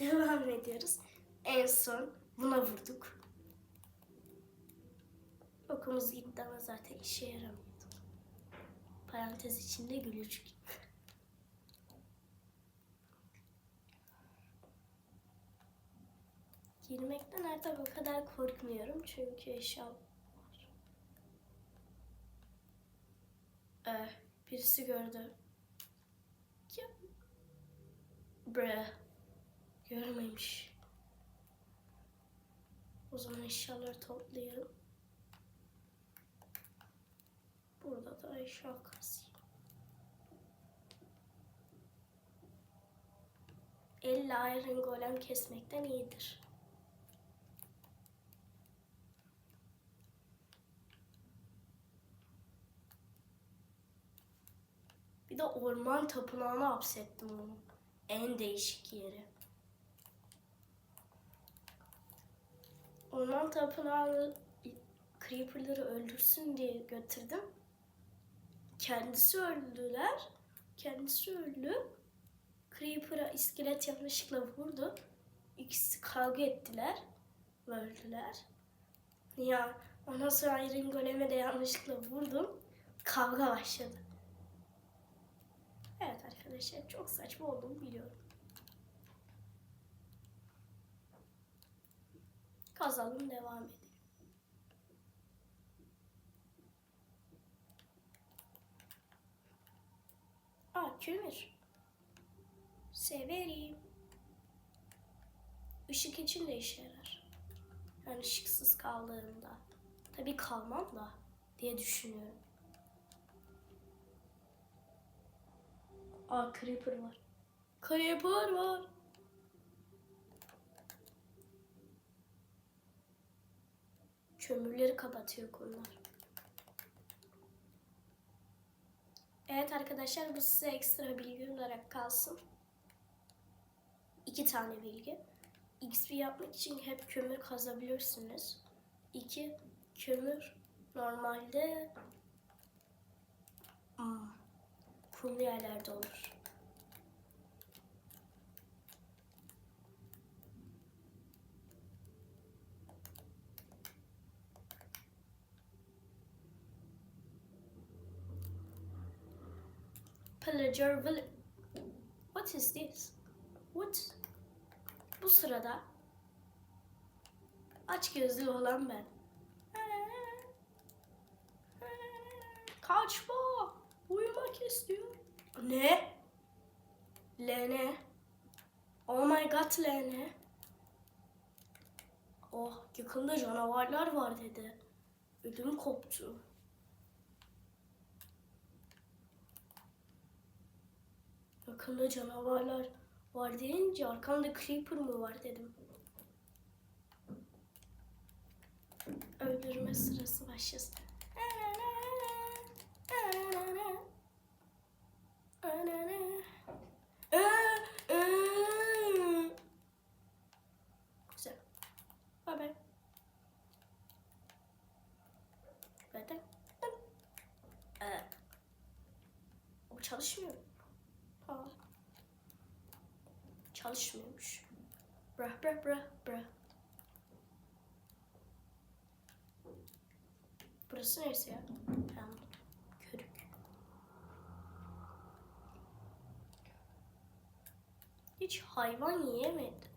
Devam ediyoruz. En son buna vurduk. Okumuz gitti ama zaten işe yaramıyordu. Parantez içinde gülücük. Girmekten artık o kadar korkmuyorum çünkü eşya var. Ee, birisi gördü. Ya. Görmemiş. O zaman eşyaları toplayalım. Burada da eşya kasayım. 50 iron golem kesmekten iyidir. Bir de orman tapınağına hapsettim onu. En değişik yeri. Orman tapınağını Creeper'ları öldürsün diye götürdüm. Kendisi öldüler. Kendisi öldü. Creeper'a iskelet yanlışlıkla vurdu. İkisi kavga ettiler. Öldüler. Ya ondan sonra Iron Golem'e de yanlışlıkla vurdum. Kavga başladı. Evet arkadaşlar çok saçma olduğunu biliyorum. Kazalım devam edelim. Aa kömür. Severim. Işık için de işe yarar. Yani ışıksız kaldığında. Tabii kalmam da diye düşünüyorum. Aa creeper var. Creeper var. Kömürleri kapatıyor konular. Evet arkadaşlar bu size ekstra bilgi olarak kalsın. İki tane bilgi. XP yapmak için hep kömür kazabilirsiniz. İki, kömür normalde hmm, kumlu yerlerde olur. Pillager Village. What is this? What? Bu sırada aç gözlü olan ben. Kaçma! Uyumak istiyor. Ne? Lene. Oh my god Lene. Oh yakında canavarlar var dedi. Ödüm koptu. Yakında canavarlar var deyince arkamda creeper mı var dedim. Öldürme sırası başlasın. Güzel. Bye bye. Zaten. Ee, o çalışmıyor. Ha. Çalışmıyormuş. Brah brah brah brah. Burası neresi ya? Tamam. Körük. Hiç hayvan yiyemedim.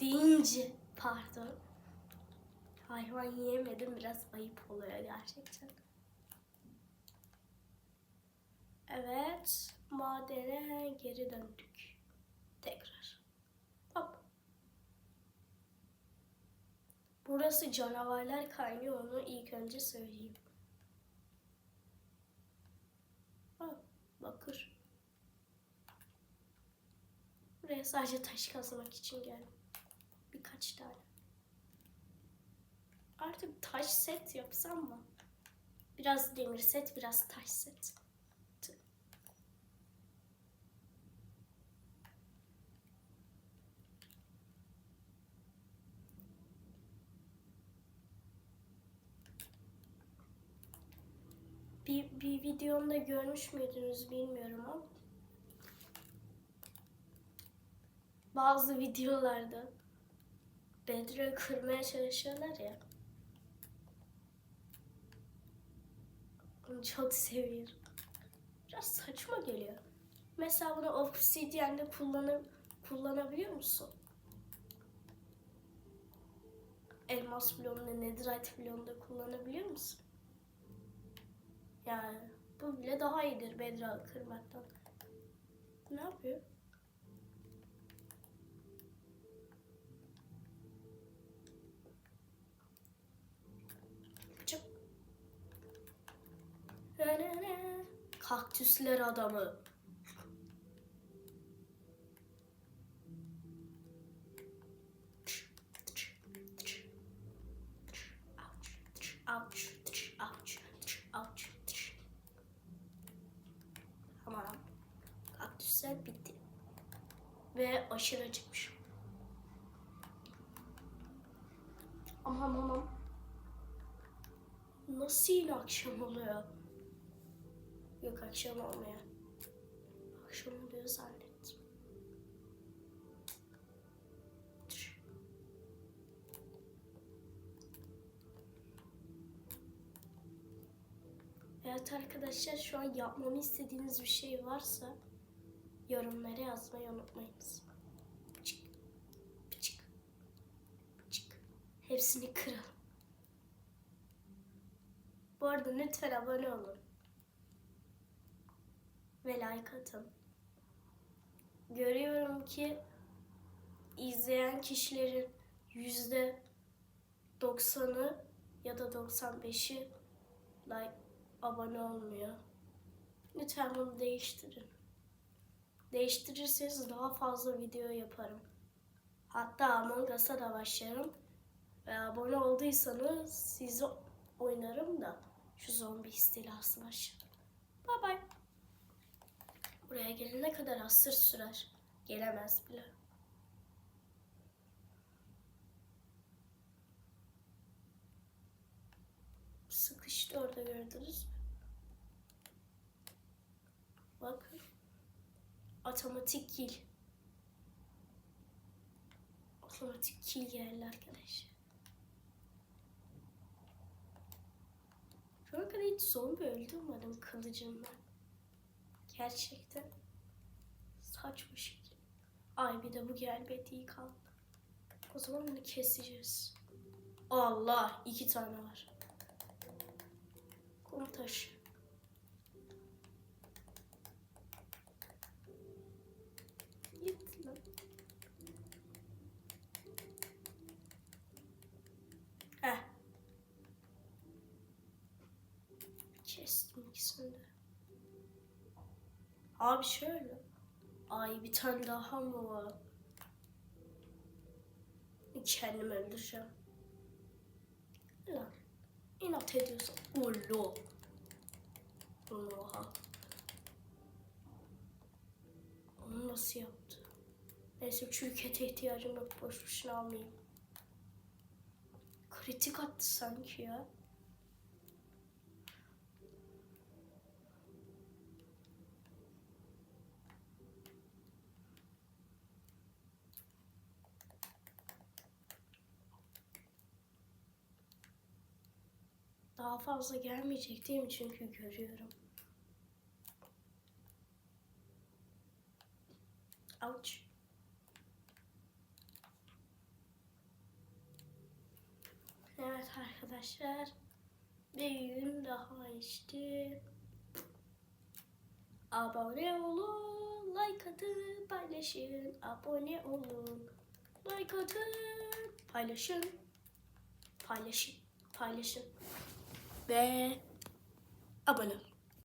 Deyince pardon. Hayvan yiyemedim biraz ayıp oluyor gerçekten. Evet, madene geri döndük. Tekrar. Hop. Burası canavarlar kaynıyor onu ilk önce söyleyeyim. Ha, bakır. Buraya sadece taş kazmak için geldim. Birkaç tane. Artık taş set yapsam mı? Biraz demir set, biraz taş set. Bir, bir videomda görmüş müydünüz bilmiyorum ama bazı videolarda Bedro'yu kırmaya çalışıyorlar ya. Onu çok seviyorum. Biraz saçma geliyor. Mesela bunu Obsidian'de kullanıp kullanabiliyor musun? Elmas bloğunda, Netherite bloğunda kullanabiliyor musun? Yani bu bile daha iyidir Bedro'yu kırmaktan. Ne yapıyor? Kaktüsler adamı. Ve aşırı acıkmışım. Aman aman. Nasıl yine akşam oluyor? Yok akşam olmuyor. Akşam oluyor zannettim. Evet arkadaşlar şu an yapmamı istediğiniz bir şey varsa yorumlara yazmayı unutmayınız. Pıçık, pıçık, pıçık. Hepsini kıralım. Bu arada lütfen abone olun. Ve like atın. Görüyorum ki izleyen kişilerin yüzde 90'ı ya da 95'i like abone olmuyor. Lütfen bunu değiştirin. Değiştirirseniz daha fazla video yaparım. Hatta Among Us'a da başlarım. Ve abone olduysanız sizi oynarım da şu zombi istilası başlarım. Bye bye. Buraya gelene kadar asır sürer. Gelemez bile. Sıkıştı orada gördünüz mü? Otomatik kill. Otomatik kill geldi arkadaşlar. Şu ana kadar hiç zombi öldürmedim kılıcımdan. Gerçekten saçma şekil. Ay bir de bu gelmediği kaldı. O zaman bunu keseceğiz. Allah iki tane var. Kum taşı. Kestim ikisini de. Abi şöyle. Ay bir tane daha mı var? Kendimi öldüreceğim. Lan. İnat ediyorsan. Ulu. Oha. Onu nasıl yaptı? Neyse çürükete ihtiyacım yok. Boş boşuna almayayım. Kritik attı sanki ya. Daha fazla gelmeyecek değil mi? Çünkü görüyorum. Ouch. Evet arkadaşlar. Bir gün daha işte. Abone olun, like atın, paylaşın. Abone olun, like atın, paylaşın. Paylaşın, paylaşın. Ve abone.